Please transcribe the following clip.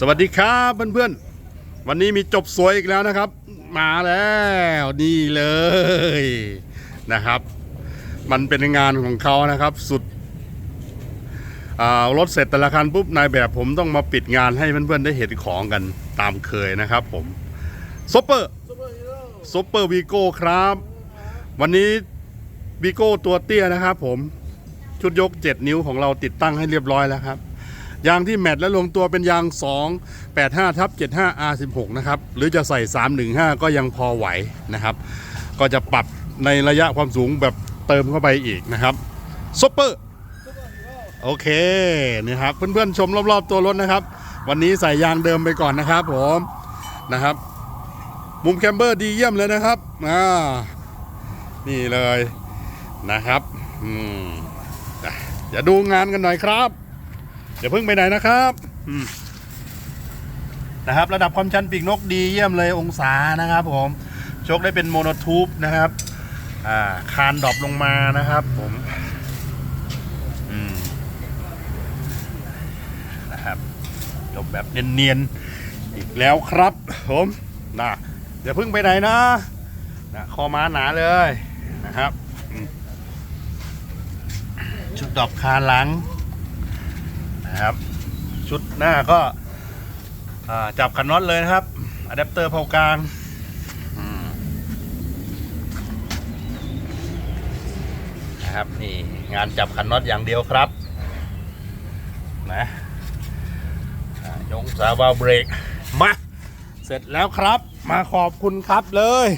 สวัสดีครับเพื่อนๆ วันนี้มีจบสวยอีกแล้วนะครับ มาแล้วนี่เลยนะครับ มันเป็นงานของเขานะครับ สุดรถเสร็จแต่ละคันปุ๊บนายแบบผมต้องมาปิดงานให้เพื่อนๆได้เห็นของกันตามเคยนะครับผมซุปเปอร์ซุปเปอร์วีโก้ครับ วันนี้วีโก้ตัวเตี้ยนะครับผมชุดยก 7 นิ้วของเราติดตั้งให้เรียบร้อยแล้วครับ ยางที่แมทและลงตัวเป็นยาง 2 8 5ทับ75 R16 นะครับ หรือจะใส่ 315 ก็ยังพอไหวนะครับ ก็จะปรับในระยะความสูงแบบเติมเข้าไปอีกนะครับซุปเปอร์โอเคนี่ครับ เพื่อนๆชมรอบๆตัวรถนะครับ วันนี้ใส่ยางเดิมไปก่อนนะครับผมนะครับ มุมแคมเบอร์ดีเยี่ยมเลยนะครับอ่านี่เลยนะครับอืมอะเดี๋ยวดูงานกันหน่อยครับ อย่าเพิ่งไปไหนนะครับอืมนะครับ ระดับความชันปีกนกดีเยี่ยมเลยองศานะครับผมโชคได้เป็นโมโนทูบนะครับ อ่า คานดรอปลงมานะครับ ผมอืมนะครับยกแบบเนียนๆ อีกแล้วครับ ผมนะอย่าเพิ่งไปไหนนะนะคอม้าหนาเลยนะครับอืมชุดดอปคานหลัง นะครับ ชุดหน้าก็จับคันน็อตเลยนะครับอะแดปเตอร์เผากลางนะครับนี่งานจับคันน็อตอย่างเดียวครับนะยงสาวาเบรกมาเสร็จแล้วครับ มาขอบคุณครับเลย